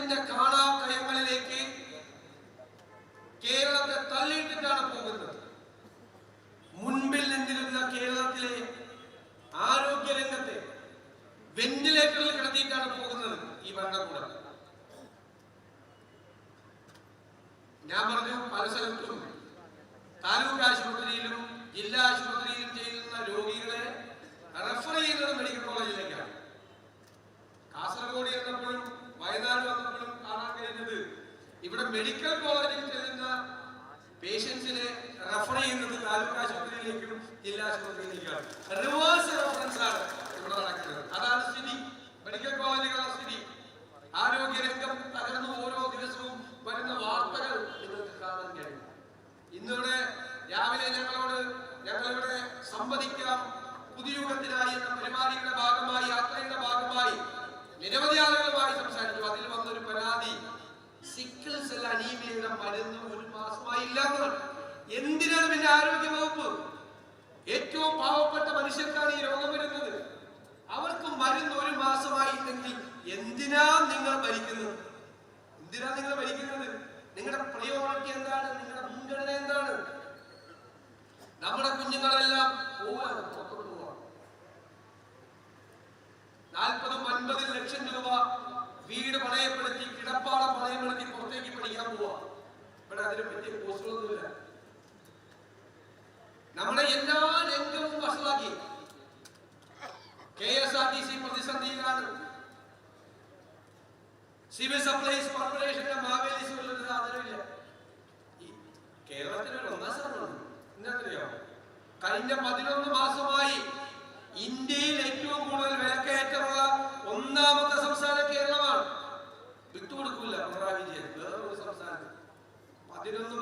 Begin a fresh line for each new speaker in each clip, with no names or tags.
ദൈവത്തിന്റെ കാൽ বিরত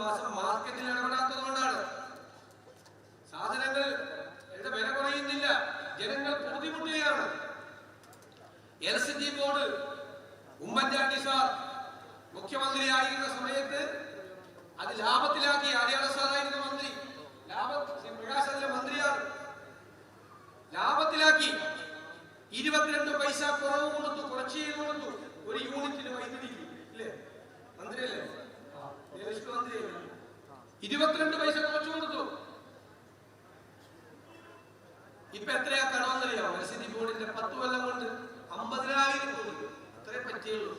ഇപ്പൊ എത്രയാ കടമെന്നറിയോ റസിഡി ബോർഡിന്റെ പത്ത് കൊല്ലം കൊണ്ട് അമ്പതിനായിരം കോടി. അത്രേ പറ്റിയുള്ളൂ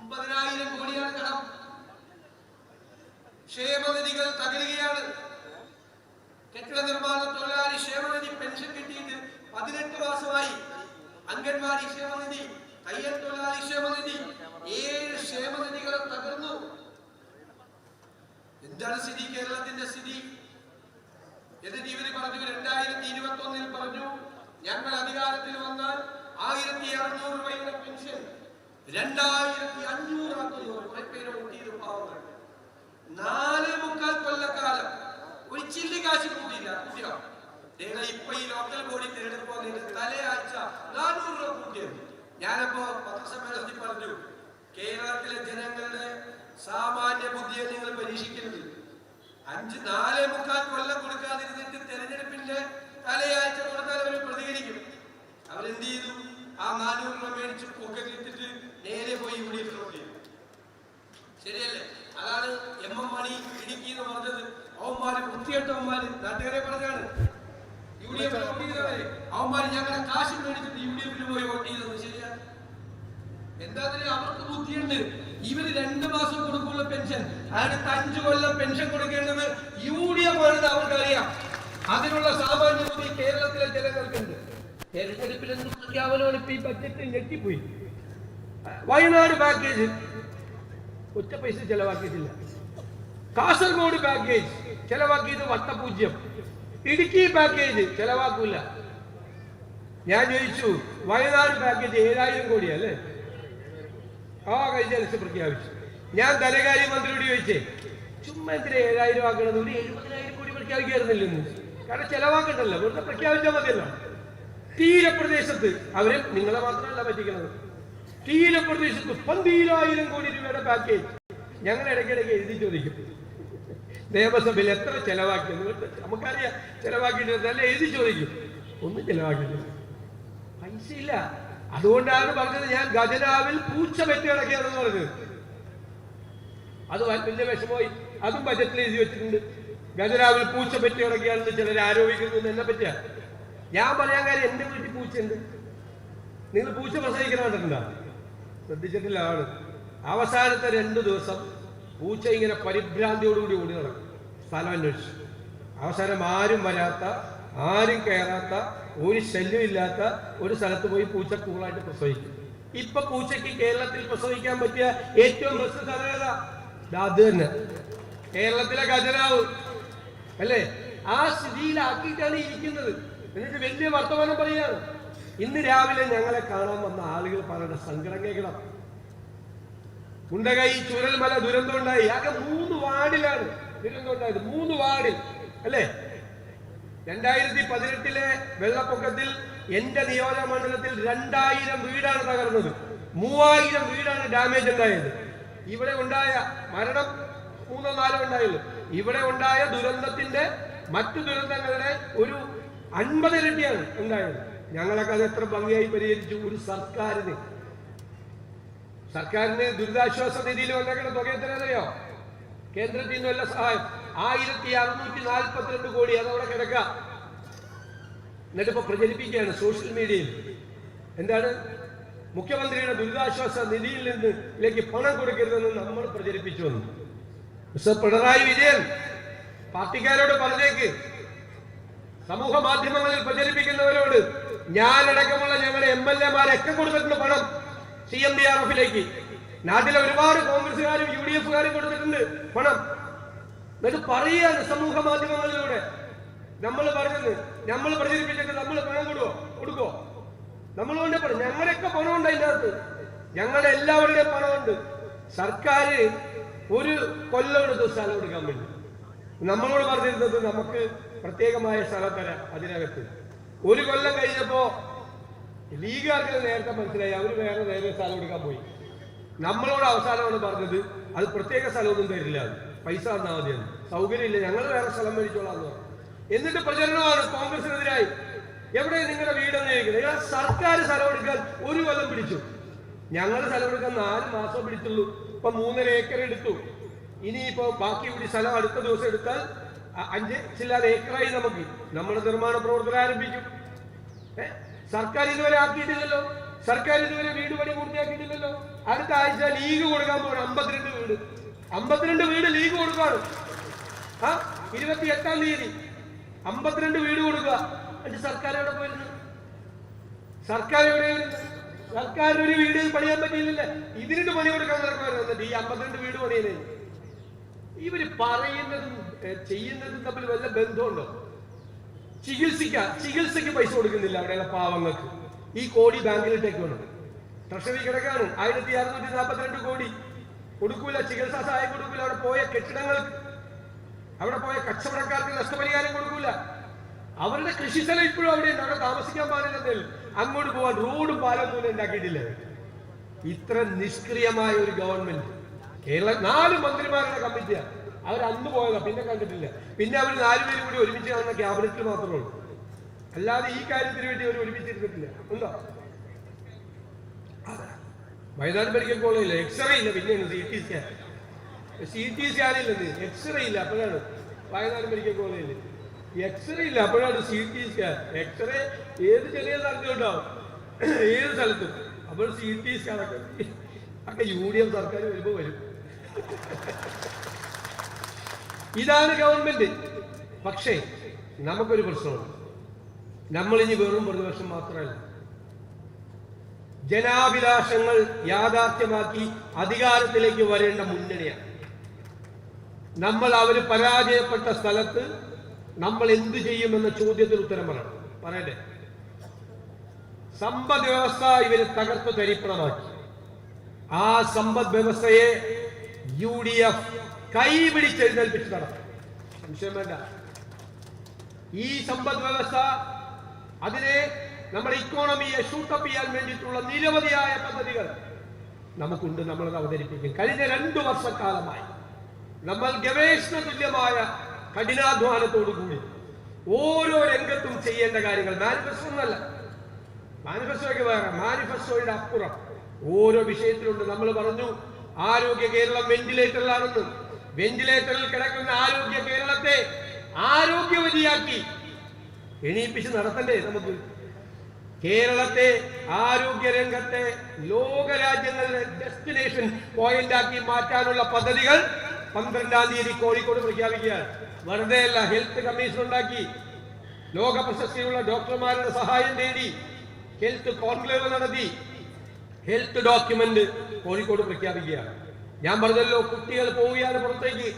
അമ്പതിനായിരം കോടിയാണ് കടം. ക്ഷേമനിധികൾ തകരുകയാണ്. കെട്ടിട നിർമ്മാണ തൊഴിലാളി ക്ഷേമനിധി പെൻഷൻ കിട്ടിയിട്ട് പതിനെട്ട് മാസമായി അംഗൻവാടി ക്ഷേമനിധി തയ്യൽ തൊഴിലാളി ക്ഷേമനിധി ഏഴ് ക്ഷേമനിധികളും തകർന്നു. എന്താണ് സ്ഥിതി? കേരളത്തിന്റെ സ്ഥിതി? എന്നിട്ട് ഇവർ പറഞ്ഞു രണ്ടായിരത്തി ഇരുപത്തി ഒന്നിൽ പറഞ്ഞു ഞങ്ങൾ അധികാരത്തിൽ വന്നാൽ ആയിരത്തി അറുന്നൂറ് രൂപയുടെ പെൻഷൻ രണ്ടായിരത്തി അഞ്ഞൂറാക്കി പോയി വോട്ട് ചെയ്തത് ശരിയാ? എന്താ അവർക്ക് ബുദ്ധിയുണ്ട്. ഇവർ രണ്ട് മാസം കൊടുക്കുള്ള പെൻഷൻ. അടുത്ത അഞ്ചു കൊല്ലം പെൻഷൻ കൊടുക്കേണ്ടത് യു ഡി എഫ് ആണെന്ന് അവർക്കറിയാം അതിനുള്ള സാമാന്യ ബുദ്ധി കേരളത്തിലെ ജനങ്ങൾക്കുണ്ട്. തെരഞ്ഞെടുപ്പിലെ അവലോണിപ്പ് ഈ ബഡ്ജറ്റ് ഞെട്ടിപ്പോയി. വയനാട് പാക്കേജ് ഒറ്റ പൈസ ചെലവാക്കിയിട്ടില്ല. കാസർഗോഡ് പാക്കേജ് ചെലവാക്കിയത് വട്ടപൂജ്യം. ഇടുക്കി പാക്കേജ് ചെലവാക്കൂല. ഞാൻ ചോദിച്ചു വയനാട് പാക്കേജ് ഏഴായിരം കോടിയല്ലേ ആ കൈജലസ് പ്രഖ്യാപിച്ചു. ഞാൻ ധനകാര്യ മന്ത്രിയോട് ചോദിച്ചേ ചുമ്മാത്തിന് ഏഴായിരം ആക്കണത്? ഒരു എഴുപതിനായിരം കോടി പ്രഖ്യാപിക്കായിരുന്നില്ലെന്ന്. കാരണം ചെലവാക്കണ്ടല്ലോ. വെറുതെ പ്രഖ്യാപിച്ചാൽ മതിയല്ലോ. തീരപ്രദേശത്ത് അവരെ നിങ്ങളെ മാത്രമല്ല പറ്റിക്കുന്നത് തീരപ്രദേശത്ത് പന്തീരായിരം കോടി രൂപയുടെ പാക്കേജ് ഞങ്ങൾ ഇടയ്ക്കിടയ്ക്ക് എഴുതി ചോദിക്കും. നിയമസഭയിൽ എത്ര ചെലവാക്കിയെന്ന് നമുക്കറിയാം ചെലവാക്കിയിട്ടുണ്ട് അല്ല എഴുതി ചോദിക്കും. ഒന്നും ചെലവാക്കിയിട്ടില്ല. പൂച്ചയില്ല
അതുകൊണ്ടാണ് പറഞ്ഞത് ഞാൻ ഗജരാവിൽ പൂച്ച പറ്റി കിടക്കുകയാണെന്ന് പറഞ്ഞത്. അത് വലിയ വിഷമമായി. അതും ബജറ്റിൽ എഴുതി വെച്ചിട്ടുണ്ട്. ഗജരാവിൽ പൂച്ച പറ്റി കിടക്കുകയാണെന്ന് ചിലർ ആരോപിക്കുന്നു എന്നെ പറ്റിയാ. ഞാൻ പറയാൻ കാര്യം എന്റെ വീട്ടിൽ പൂച്ചയുണ്ട്. നിങ്ങൾ പൂച്ച പ്രസവിക്കണം കണ്ടിട്ടുണ്ടോ ശ്രദ്ധിച്ചിട്ടില്ല ആണ് അവസാനത്തെ രണ്ട് ദിവസം പൂച്ച ഇങ്ങനെ പരിഭ്രാന്തിയോടുകൂടി ഓടി നടക്കും. സ്ഥലം അന്വേഷിച്ചു. അവസാനം ആരും വരാത്ത ആരും കയറാത്ത ഒരു ശല്യം ഇല്ലാത്ത ഒരു സ്ഥലത്ത് പോയി പൂച്ച കൂളായിട്ട് പ്രസവിക്കും. ഇപ്പൊ പൂച്ചയ്ക്ക് കേരളത്തിൽ പ്രസവിക്കാൻ പറ്റിയ ഏറ്റവും അത് തന്നെ. കേരളത്തിലെ ഖജനാവ്. അല്ലേ? ആ സ്ഥിതിയിലാക്കിയിട്ടാണ് ഇരിക്കുന്നത്. എന്നിട്ട് വലിയ വർത്തമാനം പറയാണ് ഇന്ന് രാവിലെ ഞങ്ങളെ കാണാൻ വന്ന ആളുകൾ പറയുന്ന സങ്കടം കേൾക്കണം. മുണ്ടകൈ ചുരൽമല ദുരന്തം ഉണ്ടായി. ആകെ മൂന്ന് വാർഡിലാണ് ദുരന്തം ഉണ്ടായത്. മൂന്ന് വാർഡിൽ. അല്ലേ? രണ്ടായിരത്തി പതിനെട്ടിലെ വെള്ളപ്പൊക്കത്തിൽ എന്റെ നിയോജക മണ്ഡലത്തിൽ രണ്ടായിരം വീടാണ് തകർന്നത്. മൂവായിരം വീടാണ് ഡാമേജ് ഉണ്ടായത്. ഇവിടെ ഉണ്ടായ മരണം മൂന്നോ നാലോ ഉണ്ടായുള്ളൂ ഇവിടെ ഉണ്ടായ ദുരന്തത്തിന്റെ മറ്റു ദുരന്തങ്ങളുടെ ഒരു അൻപത് ഇരട്ടിയാണ് ഉണ്ടായത്. ഞങ്ങളൊക്കെ അത് എത്ര ഭംഗിയായി പരിഹരിച്ചു. ഒരു സർക്കാരിന്. സർക്കാരിന് ദുരിതാശ്വാസ നിധിയിൽ വന്നേക്കുന്ന തുക എത്രയാണെന്നറിയോ? കേന്ദ്രത്തിൽ നിന്നുള്ള സഹായം. ആയിരത്തി അറുന്നൂറ്റി നാൽപ്പത്തിരണ്ട് കോടി അതവിടെ കിടക്കാം എന്നിട്ട് ഇപ്പൊ പ്രചരിപ്പിക്കുകയാണ് സോഷ്യൽ മീഡിയയിൽ. എന്താണ്? മുഖ്യമന്ത്രിയുടെ ദുരിതാശ്വാസ നിധിയിൽ നിന്ന് ഇതിലേക്ക് പണം കൊടുക്കരുതെന്ന് നമ്മൾ പ്രചരിപ്പിച്ചു വന്നു. മിസ്റ്റർ പിണറായി വിജയൻ പാർട്ടിക്കാരോട് പറഞ്ഞേക്ക്. സമൂഹ മാധ്യമങ്ങളിൽ പ്രചരിപ്പിക്കുന്നവരോട് ഞാനടക്കമുള്ള ഞങ്ങളുടെ എം എൽ എമാരൊക്കെ കൊടുത്തിട്ടുണ്ട് പണം സി എം ഡി ആർ എഫിലേക്ക്. നാട്ടിലെ ഒരുപാട് കോൺഗ്രസുകാരും യു ഡി എഫുകാരും കൊടുത്തിട്ടുണ്ട് പണം. എന്നിട്ട് പറയാണ് സമൂഹ മാധ്യമങ്ങളിലൂടെ. നമ്മൾ പറഞ്ഞത് നമ്മൾ പ്രചരിപ്പിച്ചിട്ട് നമ്മൾ പണം കൊടുക്കോ കൊടുക്കോ? നമ്മൾ കൊണ്ട് പറഞ്ഞു ഞങ്ങളൊക്കെ പണമുണ്ട് അകത്ത് ഞങ്ങളുടെ എല്ലാവരുടെയും പണമുണ്ട് സർക്കാർ ഒരു കൊല്ലം എടുത്ത് സ്ഥലം കൊടുക്കാൻ വേണ്ടി. നമ്മളോട് പറഞ്ഞിരുന്നത് നമുക്ക് പ്രത്യേകമായ സ്ഥലം തരാം അതിനകത്ത്. ഒരു കൊല്ലം കഴിഞ്ഞപ്പോ ലീഗുകാർക്ക് നേരത്തെ മനസ്സിലായി അവർ വേറെ നേരെ സ്ഥലം കൊടുക്കാൻ പോയി. നമ്മളോട് അവസാനമാണ് പറഞ്ഞത് അത് പ്രത്യേക സ്ഥലമൊന്നും തരില്ല. പൈസ തന്നാൽ മതിയെന്ന്. സൗകര്യമില്ല. ഞങ്ങൾ വേറെ സ്ഥലം മേടിച്ചോളാം. എന്നിട്ട് പ്രചരണമാണ് കോൺഗ്രസിനെതിരായി. എവിടെ നിങ്ങളുടെ വീടെന്ന് ചോദിക്കുന്നത്? സർക്കാർ സ്ഥലം എടുക്കാൻ ഒരു കൊല്ലം പിടിച്ചു. ഞങ്ങൾ സ്ഥലം എടുക്കാൻ നാല് മാസം പിടിച്ചുള്ളൂ. ഇപ്പൊ മൂന്നര ഏക്കർ എടുത്തു. ഇനിയിപ്പോ ബാക്കി കൂടി സ്ഥലം അടുത്ത ദിവസം എടുത്താൽ അഞ്ച് ചില്ലാതെ ഏക്കറായി നമുക്ക്. നമ്മുടെ നിർമ്മാണ പ്രവർത്തനം ആരംഭിക്കും? സർക്കാർ ഇതുവരെ ആക്കിയിട്ടില്ലല്ലോ. സർക്കാർ ഇതുവരെ വീട് പണി പൂർത്തിയാക്കിയിട്ടില്ലല്ലോ. അടുത്ത ആഴ്ച ലീഗ് കൊടുക്കാൻ പോകണം അമ്പത്തിരണ്ട് വീട്. അമ്പത്തിരണ്ട് വീട് ലീഗ് കൊടുക്കാണ് ആ ഇരുപത്തി എട്ടാം തീയതി. അമ്പത്തിരണ്ട് വീട് കൊടുക്കുക. എന്നിട്ട് സർക്കാർ എവിടെ പോയിരുന്നു? സർക്കാർ എവിടെയായിരുന്നു സർക്കാർ ഒരു വീട് പണിയാൻ പറ്റിയില്ലല്ലേ? ഇതിനിട്ട് പണി കൊടുക്കാൻ നടക്കുമായിരുന്നു. ഈ അമ്പത്തിരണ്ട് വീട് പണിയല്ലേ? ഇവർ പറയുന്നതും ചെയ്യുന്നതും തമ്മിൽ വല്ല ബന്ധമുണ്ടോ? ചികിത്സിക്ക ചികിത്സയ്ക്ക് പൈസ കൊടുക്കുന്നില്ല അവിടെയുള്ള പാവങ്ങൾക്ക്. ഈ കോടി ബാങ്കിലിട്ടേക്ക് വേണം ട്രഷറി കിടക്കാണ് ആയിരത്തി അറുന്നൂറ്റി നാൽപ്പത്തിരണ്ട് കോടി. കൊടുക്കൂല ചികിത്സാ സഹായം കൊടുക്കൂല അവിടെ പോയ കെട്ടിടങ്ങൾ അവിടെ പോയ കച്ചവടക്കാർക്ക് നഷ്ടപരിഹാരം കൊടുക്കൂല. അവരുടെ കൃഷിസ്ഥലം ഇപ്പോഴും അവിടെയുണ്ട് അവിടെ താമസിക്കാൻ പാടില്ലെങ്കിൽ അങ്ങോട്ട് പോകാൻ റോഡ് പാലം പോലും ഉണ്ടാക്കിയിട്ടില്ല. ഇത്ര നിഷ്ക്രിയമായ ഒരു ഗവൺമെന്റ് കേരള നാല് മന്ത്രിമാരുടെ കമ്മിറ്റിയാ. അവർ അന്ന് പോയതാ പിന്നെ കണ്ടിട്ടില്ല. പിന്നെ അവർ നാലുപേരും കൂടി ഒരുമിച്ച് കാണുന്ന ക്യാബിനറ്റിൽ മാത്രമേ ഉള്ളൂ. അല്ലാതെ ഈ കാര്യത്തിന് വേണ്ടി അവർ ഒരുമിച്ചിരുന്നിട്ടില്ല ഉണ്ടോ? വയനാട് മെഡിക്കൽ കോളേജില്ല എക്സ്റേ ഇല്ല. പിന്നെ C T scan C T സ്കാനില്ലെന്ന് x-ray ഇല്ല അപ്പോഴാണ് വയനാട് മെഡിക്കൽ കോളേജിൽ എക്സ്റേ ഇല്ല. അപ്പോഴാണ് സി ടി സ്കാൻ എക്സ്റേ ഏത് ചെറിയ സ്ഥലത്തും ഉണ്ടാവും? ഏത് സ്ഥലത്തും. അപ്പോൾ സി ടി സ്കാൻ ഒക്കെ. ഒക്കെ യു ഡി എഫ് സർക്കാർ വരുമ്പോൾ വരും. ഇതാണ് ഗവൺമെന്റ് പക്ഷേ നമുക്കൊരു പ്രശ്നമുണ്ട്. നമ്മളിനി വെറും പ്രതിപക്ഷം മാത്രമല്ല. ജനാഭിലാഷങ്ങൾ യാഥാർത്ഥ്യമാക്കി അധികാരത്തിലേക്ക് വരേണ്ട മുന്നണിയാണ്. നമ്മൾ അവർ പരാജയപ്പെട്ട സ്ഥലത്ത് നമ്മൾ എന്ത് ചെയ്യുമെന്ന ചോദ്യത്തിന് ഉത്തരം പറയണം പറയട്ടെ. സമ്പദ് വ്യവസ്ഥ ഇവർ തകർത്ത് തരിപ്പണമാക്കി. ആ സമ്പദ് വ്യവസ്ഥയെ യു ഡി എഫ് കൈപിടിച്ചെഴുന്നേൽപ്പിച്ച് നടത്തും. വേണ്ട. ഈ സമ്പദ് വ്യവസ്ഥ അതിനെ നമ്മുടെ ഇക്കോണമിയെ ഷൂട്ടപ്പ് ചെയ്യാൻ വേണ്ടിയിട്ടുള്ള നിരവധിയായ പദ്ധതികൾ നമുക്കുണ്ട് നമ്മൾ അവതരിപ്പിക്കും. കഴിഞ്ഞ രണ്ടു വർഷക്കാലമായി നമ്മൾ ഗവേഷണ തുല്യമായ കഠിനാധ്വാനത്തോടു കൂടി ഓരോ രംഗത്തും ചെയ്യേണ്ട കാര്യങ്ങൾ മാനിഫെസ്റ്റോ എന്നല്ല മാനിഫെസ്റ്റോയ്ക്ക് വേറെ മാനിഫെസ്റ്റോയുടെ അപ്പുറം ഓരോ വിഷയത്തിലുണ്ട്. നമ്മൾ പറഞ്ഞു ആരോഗ്യ കേരളം വെന്റിലേറ്ററിലാണെന്ന് വെന്റിലേറ്ററിൽ കിടക്കുന്ന ആരോഗ്യ കേരളത്തെ ആരോഗ്യവതിയാക്കി എണീപ്പിച്ച് നടത്തണ്ടേ നമുക്ക്? കേരളത്തെ ആരോഗ്യ രംഗത്തെ ലോകരാജ്യങ്ങളുടെ ഡെസ്റ്റിനേഷൻ പോയിന്റ് ആക്കി മാറ്റാനുള്ള പദ്ധതികൾ പന്ത്രണ്ടാം തീയതി കോഴിക്കോട് പ്രഖ്യാപിക്കുകയാണ്. വെറുതെ അല്ല ഹെൽത്ത് കമ്മീഷൻ ഉണ്ടാക്കി. ലോക പ്രശസ്തിയുള്ള ഡോക്ടർമാരുടെ സഹായം തേടി ഹെൽത്ത് കോൺക്ലേവ് നടത്തി. ഹെൽത്ത് ഡോക്യുമെന്റ് കോഴിക്കോട് പ്രഖ്യാപിക്കുകയാണ്. ഞാൻ പറഞ്ഞല്ലോ കുട്ടികൾ പോവുകയാണ് പുറത്തേക്ക്.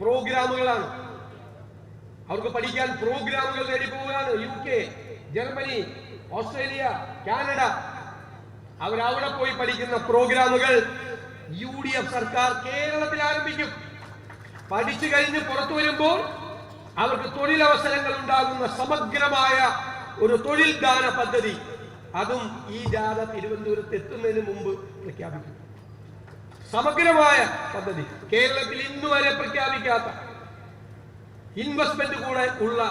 പ്രോഗ്രാമുകളാണ്. അവർക്ക് പഠിക്കാൻ പ്രോഗ്രാമുകൾ നേടി പോവുകയാണ്. U K Germany Australia Canada. അവരവിടെ പോയി പഠിക്കുന്ന പ്രോഗ്രാമുകൾ യു ഡി എഫ് സർക്കാർ കേരളത്തിൽ ആരംഭിക്കും. പഠിച്ചു കഴിഞ്ഞ് പുറത്തു വരുമ്പോൾ അവർക്ക് തൊഴിലവസരങ്ങൾ ഉണ്ടാകുന്ന സമഗ്രമായ ഒരു തൊഴിൽ ദാന പദ്ധതി. അതും ഈ ജാഥ തിരുവനന്തപുരത്ത് എത്തുന്നതിന് മുമ്പ് പ്രഖ്യാപിക്കും. സമഗ്രമായ പദ്ധതി. കേരളത്തിൽ ഇന്ന് വരെ പ്രഖ്യാപിക്കാത്ത ഇൻവെസ്റ്റ്മെന്റ് കൂടെ ഉള്ള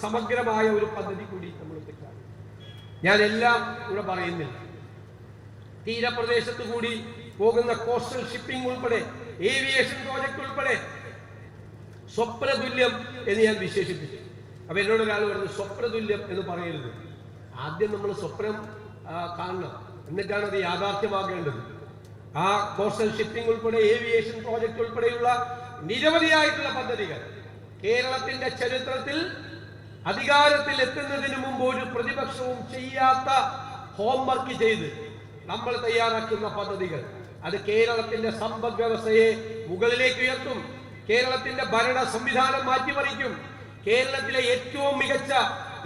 സമഗ്രമായ ഒരു പദ്ധതി കൂടി ഞാൻ എല്ലാം ഇവിടെ പറയുന്നില്ല. തീരപ്രദേശത്ത് കൂടി പോകുന്ന കോസ്റ്റൽ ഷിപ്പിംഗ് ഉൾപ്പെടെ ഏവിയേഷൻ പ്രോജക്ട് ഉൾപ്പെടെ സ്വപ്നതുല്യം എന്ന് ഞാൻ വിശേഷിപ്പിച്ചു. അപ്പൊ എന്നോട് ഒരാൾ പറഞ്ഞു സ്വപ്നതുല്യം എന്ന് പറയരുത്. ആദ്യം നമ്മൾ സ്വപ്നം കാണണം. എന്നിട്ടാണ് അത് യാഥാർത്ഥ്യമാകേണ്ടത്. ആ കോസ്റ്റൽ ഷിപ്പിംഗ് ഉൾപ്പെടെ ഏവിയേഷൻ പ്രോജക്ട് ഉൾപ്പെടെയുള്ള നിരവധിയായിട്ടുള്ള പദ്ധതികൾ കേരളത്തിന്റെ ചരിത്രത്തിൽ അധികാരത്തിൽ എത്തുന്നതിന് മുമ്പ് ഒരു പ്രതിപക്ഷവും ചെയ്യാത്ത ഹോംവർക്ക് ചെയ്ത് നമ്മൾ തയ്യാറാക്കുന്ന പദ്ധതികൾ. അത് കേരളത്തിന്റെ സമ്പദ് വ്യവസ്ഥയെ മുകളിലേക്ക് ഉയർത്തും. കേരളത്തിന്റെ ഭരണ സംവിധാനം മാറ്റിമറിക്കും. കേരളത്തിലെ ഏറ്റവും മികച്ച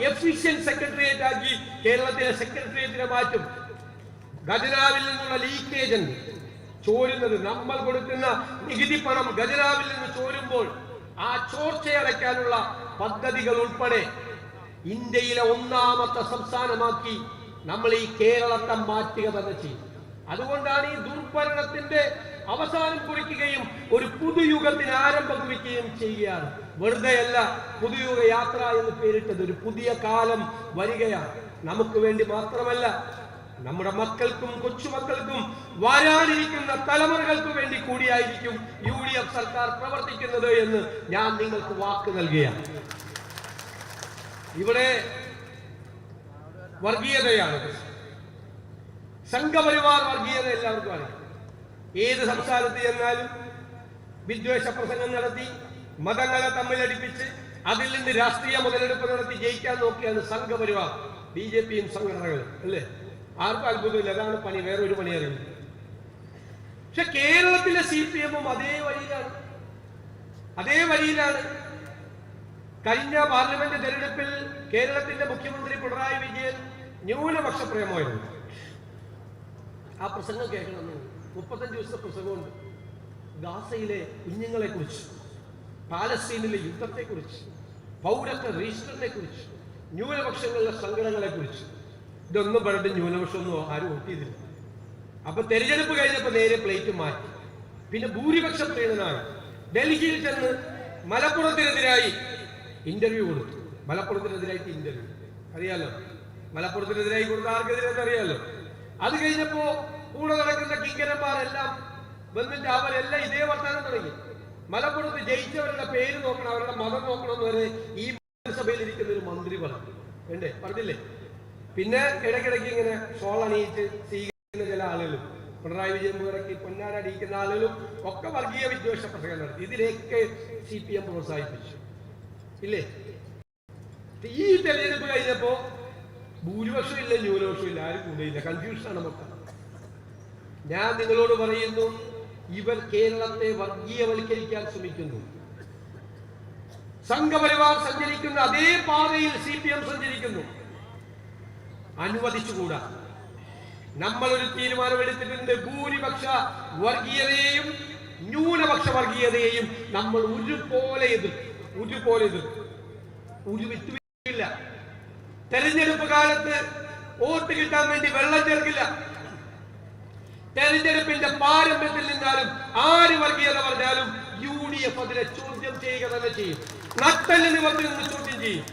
എഫിഷ്യൻ സെക്രട്ടേറിയറ്റ് ആക്കി കേരളത്തിലെ സെക്രട്ടേറിയറ്റിനെ മാറ്റും. ഖജനാവിൽ നിന്നുള്ള ലീക്കേജ് ചോരുന്നത് നമ്മൾ കൊടുക്കുന്ന നികുതി പണം ഖജനാവിൽ നിന്ന് ചോരുമ്പോൾ ആ ചോർച്ചയടയ്ക്കാനുള്ള പദ്ധതികൾ ഉൾപ്പെടെ ഇന്ത്യയിലെ ഒന്നാമത്തെ സംസ്ഥാനമാക്കി നമ്മൾ ഈ കേരളത്തെ മാറ്റുക തന്നെ ചെയ്യും അതുകൊണ്ടാണ് ഈ ദുർഭരണത്തിന്റെ അവസാനം കുറിക്കുകയും ഒരു പുതുയുഗത്തിന് ആരംഭം കുറിക്കുകയും ചെയ്യുകയാണ്. വെറുതെയല്ല പുതുയുഗ യാത്ര എന്ന് പേരിട്ടത് ഒരു പുതിയ കാലം വരികയാണ്. നമുക്ക് വേണ്ടി മാത്രമല്ല നമ്മുടെ മക്കൾക്കും കൊച്ചുമക്കൾക്കും വരാനിരിക്കുന്ന തലമുറകൾക്ക് വേണ്ടി കൂടിയായിരിക്കും യു ഡി എഫ് സർക്കാർ പ്രവർത്തിക്കുന്നത് എന്ന് ഞാൻ നിങ്ങൾക്ക് വാക്ക് നൽകുകയാണ്. ഇവിടെ വർഗീയതയാണ് സംഘപരിവാർ വർഗീയത എല്ലാവർക്കും അറിയാം. ഏത് സംസ്ഥാനത്ത് ചെന്നാലും വിദ്വേഷ പ്രസംഗം നടത്തി മതങ്ങളെ തമ്മിലടിപ്പിച്ച് അതിൽ നിന്ന് രാഷ്ട്രീയ മുതലെടുപ്പ് നടത്തി ജയിക്കാൻ നോക്കിയാണ് സംഘപരിവാർ ബി ജെ പിയും സംഘടനകളും അല്ലേ? ആർക്കും അത്ഭുതമില്ല. അതാണ് പണി. വേറെ ഒരു അറിയുന്നത് പക്ഷെ കേരളത്തിലെ സി പി എമ്മും അതേ വഴിയിലാണ്. അതേ വഴിയിലാണ്. കഴിഞ്ഞ പാർലമെന്റ് തെരഞ്ഞെടുപ്പിൽ കേരളത്തിന്റെ മുഖ്യമന്ത്രി പിണറായി വിജയൻ ന്യൂനപക്ഷ പ്രേമമായിരുന്നു ആ പ്രസംഗം കേൾക്കണമെന്ന്. മുപ്പത്തഞ്ച് ദിവസത്തെ പ്രസംഗമുണ്ട്. ഗാസയിലെ കുഞ്ഞുങ്ങളെ കുറിച്ച് പാലസ്തീനിലെ യുദ്ധത്തെക്കുറിച്ച് പൗരത്വ രജിസ്റ്ററിനെ കുറിച്ച് ന്യൂനപക്ഷങ്ങളുടെ സങ്കടങ്ങളെ കുറിച്ച് ഇതൊന്നും പറഞ്ഞിട്ട് ന്യൂനപക്ഷമൊന്നും ആരും വോട്ട് ചെയ്തില്ല. അപ്പൊ തെരഞ്ഞെടുപ്പ് കഴിഞ്ഞപ്പോ നേരെ പ്ലേറ്റ് മാറ്റി. പിന്നെ ഭൂരിപക്ഷ പ്രീണനാണ് ഡൽഹിയിൽ ചെന്ന് മലപ്പുറത്തിനെതിരായി ഇന്റർവ്യൂ കൊടുത്തു. മലപ്പുറത്തിനെതിരായിട്ട് ഇന്റർവ്യൂ അറിയാലോ? മലപ്പുറത്തിനെതിരായി കൊടുത്ത ആർക്കെതിരെ അറിയാലോ? അത് കഴിഞ്ഞപ്പോ കൂടെ നടക്കുന്ന കിങ്കരന്മാരെല്ലാം വന്നിട്ട് അവരെല്ലാം ഇതേ വർത്തമാനം തുടങ്ങി. മലപ്പുറത്ത് ജയിച്ചവരുടെ പേര് നോക്കണം അവരുടെ മതം നോക്കണം എന്ന് വരെ ഈ മന്ത്രിസഭയിൽ ഇരിക്കുന്ന ഒരു മന്ത്രി പറഞ്ഞു. വേണ്ടേ പറഞ്ഞില്ലേ? പിന്നെ ഇടയ്ക്കിടയ്ക്ക് ഇങ്ങനെ ഷോൾ അണിയിച്ച് സ്വീകരിക്കുന്ന ചില ആളുകളും പിണറായി വിജയൻ മുതലക്കി പൊന്നാര അടിയിക്കുന്ന ആളുകളും ഒക്കെ വർഗീയ വിദ്വേഷ പ്രസംഗം നടത്തി. ഇതിലേക്ക് സി പി എം പ്രോത്സാഹിപ്പിച്ചു. ഇല്ലേ? ഈ തെരഞ്ഞെടുപ്പ് കഴിഞ്ഞപ്പോ ഭൂരിപക്ഷം ഇല്ല ന്യൂനപക്ഷം ഇല്ല ആരും കൂടെയില്ല. കൺഫ്യൂഷനാണ് മൊത്തം. ഞാൻ നിങ്ങളോട് പറയുന്നു ഇവർ കേരളത്തെ വർഗീയവൽക്കരിക്കാൻ ശ്രമിക്കുന്നു. സംഘപരിവാർ സഞ്ചരിക്കുന്ന അതേ പാതയിൽ സി പി എം സഞ്ചരിക്കുന്നു. അനുവദിച്ചുകൂടാ. നമ്മൾ ഒരു തീരുമാനമെടുത്തിട്ടുണ്ട്. ഭൂരിപക്ഷ വർഗീയതയെയും ന്യൂനപക്ഷ വർഗീയതയെയും നമ്മൾ ഒരുപോലെ എതിർക്കും ഒരുപോലെ എതിർക്കും ഒരു വിട്ടുവീഴ്ചയില്ല. തെരഞ്ഞെടുപ്പ് കാലത്ത് വോട്ട് കിട്ടാൻ വേണ്ടി വെള്ളം ചേർക്കില്ല. തെരഞ്ഞെടുപ്പിന്റെ പാരമ്പര്യത്തിൽ നിന്നാലും ആര് വർഗീയത പറഞ്ഞാലും യു ഡി എഫ് അതിനെ ചോദ്യം ചെയ്യുക തന്നെ ചെയ്യും. നട്ടൽ നിന്ന് ചോദ്യം ചെയ്യും.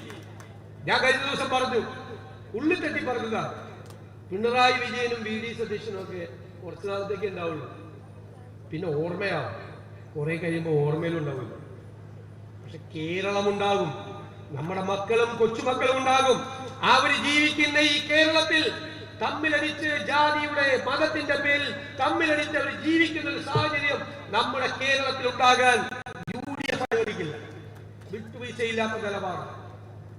ഞാൻ കഴിഞ്ഞ ദിവസം പറഞ്ഞു ഉള്ളിൽ തട്ടി പറക്കുക. പിണറായി വിജയനും വി ഡി സതീശനും ഒക്കെ കുറച്ചു നാളത്തേക്ക് ഉണ്ടാവുള്ളൂ. പിന്നെ ഓർമ്മയാവും. കുറെ കഴിയുമ്പോൾ ഓർമ്മയിലും ഉണ്ടാവില്ല പക്ഷെ കേരളം ഉണ്ടാകും നമ്മുടെ മക്കളും കൊച്ചുമക്കളും ഉണ്ടാകും. അവർ ജീവിക്കുന്ന ഈ കേരളത്തിൽ തമ്മിലടിച്ച് ജാതിയുടെ മതത്തിന്റെ പേരിൽ തമ്മിലടിച്ച് അവർ ജീവിക്കുന്ന ഒരു സാഹചര്യം നമ്മുടെ കേരളത്തിൽ ഉണ്ടാകാൻ യു ഡി എഫ് അനുവദിക്കില്ല. വിട്ടുവീഴ്ചയില്ലാത്ത നിലപാട്.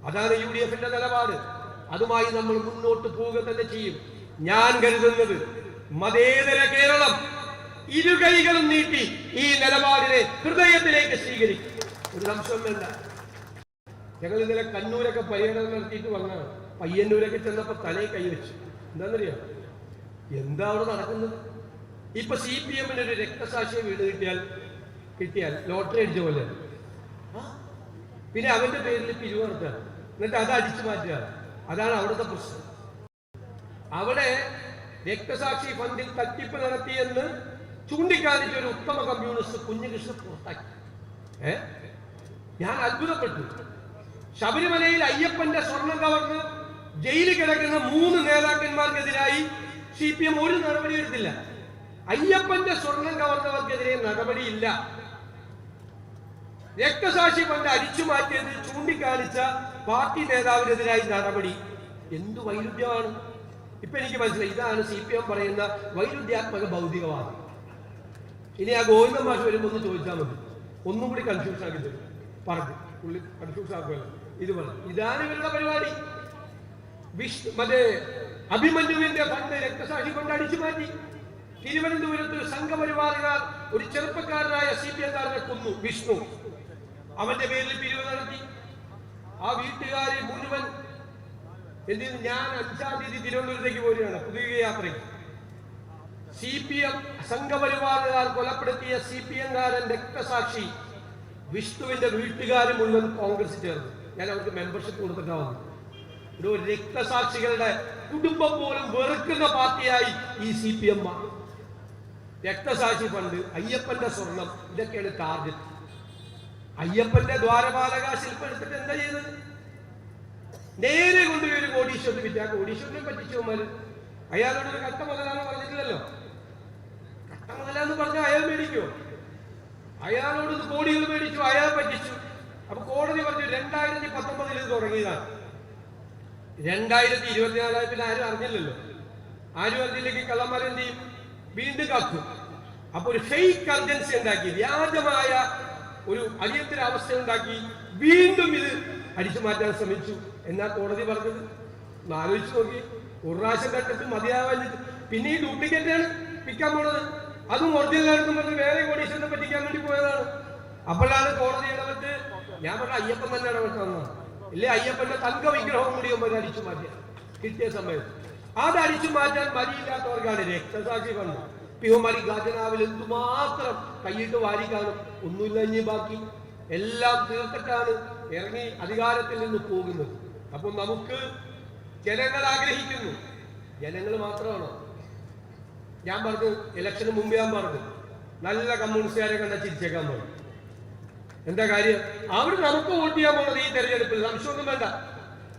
അതാണ് യു ഡി എഫിന്റെ നിലപാട്. അതുമായി നമ്മൾ മുന്നോട്ട് പോവുക തന്നെ ചെയ്യും. ഞാൻ കരുതുന്നത് മതേതര കേരളം ഇരു കൈകളും നീട്ടി ഈ നിലപാടിനെ ഹൃദയത്തിലേക്ക് സ്വീകരിക്കും. ഒരു സംശയം വേണ്ട. ഞങ്ങൾ ഇന്നലെ കണ്ണൂരൊക്കെ പര്യടനം നടത്തിയിട്ട് വന്നതാണ്. പയ്യന്നൂരൊക്കെ ചെന്നപ്പോ തലയിൽ കൈവച്ചു എന്താണെന്നറിയാം എന്താ അവിടെ നടക്കുന്നത്? ഇപ്പൊ സി പി എമ്മിന് ഒരു രക്തസാക്ഷിയെ വീട് കിട്ടിയാൽ കിട്ടിയാൽ ലോട്ടറി അടിച്ച പോലെ. പിന്നെ അവന്റെ പേരിൽ പിരിവ് നടത്തുക. എന്നിട്ട് അത് അടിച്ചു മാറ്റുക. അതാണ് അവിടുത്തെ പ്രശ്നം. അവിടെ രക്തസാക്ഷി ഫണ്ടിൽ തട്ടിപ്പ് നടത്തിയെന്ന് ചൂണ്ടിക്കാണിച്ച ഒരു ഉത്തമ കമ്മ്യൂണിസ്റ്റ് കുഞ്ഞുകൃഷ്ണൻ പുറത്താക്കി. ഏ? ഞാൻ അത്ഭുതപ്പെട്ടു. ശബരിമലയിൽ അയ്യപ്പന്റെ സ്വർണം കവർന്ന് ജയിലിൽ കിടക്കുന്ന മൂന്ന് നേതാക്കന്മാർക്കെതിരായി സി പി എം ഒരു നടപടി എടുത്തില്ല. അയ്യപ്പന്റെ സ്വർണം കവർന്നവർക്കെതിരെ നടപടിയില്ല. രക്തസാക്ഷി പണ്ട് അരിച്ചു മാറ്റിയത് ചൂണ്ടിക്കാണിച്ച പാർട്ടി നേതാവിനെതിരായി നടപടി എന്തു വൈരുദ്ധ്യമാണ്? ഇപ്പൊ എനിക്ക് മനസ്സിലായി ഇതാണ് സി പി എം പറയുന്ന വൈരുദ്ധ്യാത്മക ഭൗതികവാദം. ഇനി ആ ഗോവിന്ദ മാഷ് വരുമ്പോൾ ഒന്ന് ചോദിച്ചാൽ മതി. ഒന്നും കൂടി കൺഫ്യൂഷൻ ആക്കി തരും. പറഞ്ഞു. പുള്ളി കൺഫ്യൂഷൻ ആക്കുമല്ലോ ഇത് പറഞ്ഞു ഇതാണ് ഇവരുടെ പരിപാടി. വിഷ്ണു മറ്റേ അഭിമന്യുവിന്റെ ഫണ്ട് രക്തസാക്ഷി കൊണ്ട് അടിച്ചു മാറ്റി. തിരുവനന്തപുരത്ത് സംഘപരിവാറുകാർ ഒരു ചെറുപ്പക്കാരനായ സി പി എംകാരനെ കൊന്നു. വിഷ്ണു. അവന്റെ പേരിൽ പിരിവ് നടത്തി. ആ വീട്ടുകാരെ മുഴുവൻ ചെയ്തു? ഞാൻ അഞ്ചാം തീയതി തിരുവനന്തപുരത്തേക്ക് പോരുകയാണ് പുതിയ യാത്രയിൽ. സി പി എം സംഘപരിവാറുകാർ കൊലപ്പെടുത്തിയ സി പി എംകാരൻ രക്തസാക്ഷി വിഷ്ണുവിന്റെ വീട്ടുകാർ മുഴുവൻ കോൺഗ്രസ് ചേർന്നു. ഞാൻ അവർക്ക് മെമ്പർഷിപ്പ് കൊടുത്തിട്ടാണ് ഒരു രക്തസാക്ഷികളുടെ കുടുംബം പോലും വെറുക്കുന്ന പാർട്ടിയായി ഈ സി പി എം രക്തസാക്ഷി ഫണ്ട് അയ്യപ്പന്റെ സ്വർണം ഇതൊക്കെയാണ് ടാർഗറ്റ്. അയ്യപ്പന്റെ ദ്വാരപാലക ശില്പം എടുത്തിട്ട് എന്താ ചെയ്തത്? നേരെ കൊണ്ടുപോയി ഒരു കോടീശ്വരന് വിറ്റ് ആ കോടീശ്വരനെ പറ്റിച്ചവന്മാര് അയാളോട് ഒരു കട്ട മുതലാന്ന് പറഞ്ഞിട്ടില്ലല്ലോ? കട്ട മുതലാന്ന് പറഞ്ഞാൽ അയാൾ മേടിക്കോ? അയാളോട് കോടികൾ മേടിച്ചു അയാൾ പറ്റിച്ചു. അപ്പൊ കോടതി പറഞ്ഞു രണ്ടായിരത്തി പത്തൊമ്പതിൽ ഇത് തുടങ്ങിയതാണ്. രണ്ടായിരത്തി ഇരുപത്തിനാലായിരത്തിൽ ആരും അറിഞ്ഞില്ലല്ലോ. ആരും അറിഞ്ഞില്ലെങ്കിൽ കള്ളന്മാരെന്ത് ചെയ്യും? വീണ്ടും കാക്കും അപ്പൊ ഒരു ഫേക്ക് അർജൻസി ഉണ്ടാക്കി. വ്യാജമായ ഒരു അടിയന്തരാവസ്ഥ ഉണ്ടാക്കി വീണ്ടും ഇത് അടിച്ചു മാറ്റാൻ ശ്രമിച്ചു. എന്നാ കോടതി പറഞ്ഞത് ആലോചിച്ച് നോക്കി. ഒരു പ്രാവശ്യം കണ്ടിട്ട് മതിയാവാൻ പിന്നെ ഈ ഡ്യൂപ്ലിക്കേറ്റ് ആണ് വിൽക്കാൻ പോണത്. അതും ഒറിജിനൽ പറഞ്ഞ് വേറെ കോടീശ്വരനെ പറ്റിക്കാൻ വേണ്ടി പോയതാണ്. അപ്പോഴാണ് കോടതി ഇടപെട്ട് ഞാൻ പറഞ്ഞ അയ്യപ്പൻ തന്നെ ഇടപെട്ട് വന്നത്. ഇല്ലേ? അയ്യപ്പന്റെ തങ്ക വിഗ്രഹം കൂടി ഒമ്പത് അടിച്ചു മാറ്റിയ. കിട്ടിയ സമയത്ത് അത് അടിച്ചു മാറ്റാൻ മതിയില്ലാത്തവർക്കാണ് രക്തസാക്ഷി പിഹുമാരി ഗാജനാവിൽ എന്തുമാത്രം കൈയിട്ട് വാരി കാണും ഒന്നുമില്ല ബാക്കി. എല്ലാം തീർത്തിട്ടാണ് ഇറങ്ങി അധികാരത്തിൽ നിന്ന് പോകുന്നത്. അപ്പൊ നമുക്ക് ജനങ്ങൾ ആഗ്രഹിക്കുന്നു. ജനങ്ങൾ മാത്രമാണോ? ഞാൻ പറഞ്ഞു ഇലക്ഷന് മുമ്പ് ഞാൻ പറഞ്ഞു നല്ല കമ്മ്യൂണിസ്റ്റുകാരെ കണ്ട ചിരിച്ചേക്കാൻ പറഞ്ഞു. എന്താ കാര്യം? അവർ നമുക്ക് വോട്ട് ചെയ്യാൻ പോകുന്നത് ഈ തെരഞ്ഞെടുപ്പിൽ. സംശയമൊന്നും വേണ്ട.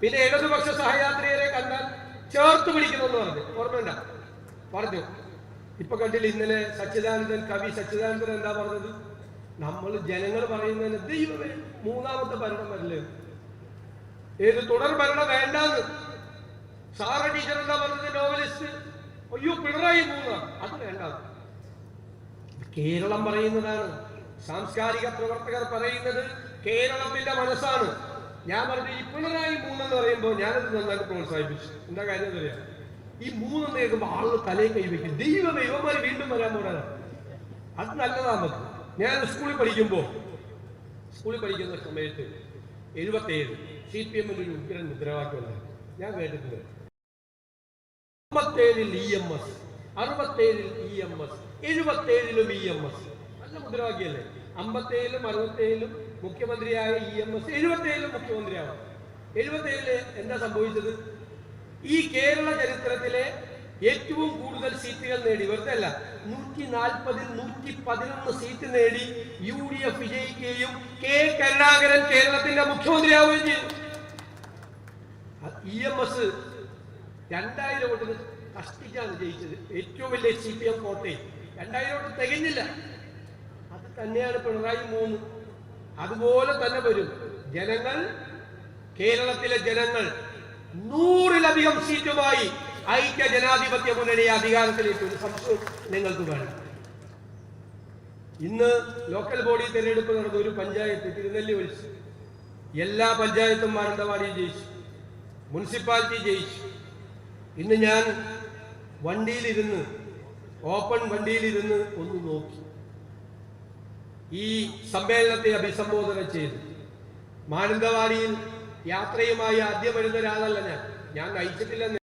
പിന്നെ ഇടതുപക്ഷ സഹയാത്രികരെ കണ്ടാൽ ചേർത്ത് പിടിക്കണമെന്ന് പറഞ്ഞു. ഓർമ്മയുണ്ട? പറഞ്ഞു. ഇപ്പൊ കണ്ടില്ല ഇന്നലെ സച്ചിദാനന്ദൻ കവി സച്ചിദാനന്ദൻ എന്താ പറഞ്ഞത്? നമ്മൾ ജനങ്ങൾ പറയുന്നതിന് ദൈവമേ മൂന്നാമത്തെ ഭരണം വരില്ലേ? ഏത് തുടർ ഭരണം വേണ്ടാന്ന്. സാറ ടീച്ചർ എന്താ പറഞ്ഞത്? നോവലിസ്റ്റ്. അയ്യോ പിണറായി മൂന്ന. അത് വേണ്ട. കേരളം പറയുന്നതാണ്. സാംസ്കാരിക പ്രവർത്തകർ പറയുന്നത് കേരളത്തിന്റെ മനസ്സാണ്. ഞാൻ പറഞ്ഞു ഈ പിണറായി മൂന്നെന്ന് പറയുമ്പോൾ ഞാനത് നന്നായിട്ട് പ്രോത്സാഹിപ്പിച്ചു. എന്താ കാര്യം എന്നറിയാം ഈ മൂന്നെന്ന് കേൾക്കുമ്പോൾ ആളുകൾ തലയിൽ കൈവയ്ക്കും ദൈവമേ ഇവന്മാർ വീണ്ടും വരാൻ പോരാ അത് നല്ലതാണ് ഞാൻ സ്കൂളിൽ പഠിക്കുമ്പോൾ സ്കൂളിൽ പഠിക്കുന്ന സമയത്ത് എഴുപത്തേഴ് സി പി എമ്മിന്റെ ഒരു ഉഗ്രൻ മുദ്രാവാക്യമുണ്ട് ഞാൻ കേട്ടിട്ടുണ്ട്. അമ്പത്തേഴിൽ ഇ എം എസ് അറുപത്തേഴിൽ ഇ എം എസ് എഴുപത്തേഴിലും ഇ എം എസ് നല്ല മുദ്രാവാക്യല്ലേ അമ്പത്തേഴിലും അറുപത്തേഴിലും മുഖ്യമന്ത്രിയായ ഇ എം എസ് എഴുപത്തേഴിലും മുഖ്യമന്ത്രിയാവും. എഴുപത്തേഴിൽ എന്താ സംഭവിച്ചത്? ഈ കേരള ചരിത്രത്തിലെ ഏറ്റവും കൂടുതൽ സീറ്റുകൾ നേടി. വെറുതെ അല്ല നൂറ്റി നാൽപ്പതിൽ നൂറ്റി പതിനൊന്ന് സീറ്റ് നേടി യു ഡി എഫ് വിജയിക്കുകയും കെ കരുണാകരൻ കേരളത്തിന്റെ മുഖ്യമന്ത്രിയാവുകയും ചെയ്തു. ഇ എം എസ് രണ്ടായിരം വോട്ടിന് കഷ്ടിച്ചാണ് ജയിച്ചത്. ഏറ്റവും വലിയ സി പി എം കോട്ടയം. രണ്ടായിരം വോട്ട് തികഞ്ഞില്ല. അത് തന്നെയാണ് പിണറായി മൂന്ന്. അതുപോലെ തന്നെ വരും ജനങ്ങൾ കേരളത്തിലെ ജനങ്ങൾ. നൂറിലധികം സീറ്റുമായി ഐക്യ ജനാധിപത്യ മുന്നണി അധികാരത്തിലേക്ക് ഒരു സംശയം നിങ്ങൾക്ക് വേണം. ഇന്ന് ലോക്കൽ ബോഡി തെരഞ്ഞെടുപ്പ് നടന്ന ഒരു പഞ്ചായത്ത് തിരുനെല്ലി ഒഴിച്ച് എല്ലാ പഞ്ചായത്തും മാനന്തവാടി ജയിച്ചു മുനിസിപ്പാലിറ്റി ജയിച്ചു. ഇന്ന് ഞാൻ വണ്ടിയിലിരുന്ന് ഓപ്പൺ വണ്ടിയിലിരുന്ന് ഒന്ന് നോക്കി. ഈ സമ്മേളനത്തെ അഭിസംബോധന ചെയ്തു. മാനന്തവാടിയിൽ യാത്രയുമായി ആദ്യം വരുന്ന ഒരാളല്ല ഞാൻ. ഞാൻ നയിച്ചിട്ടില്ല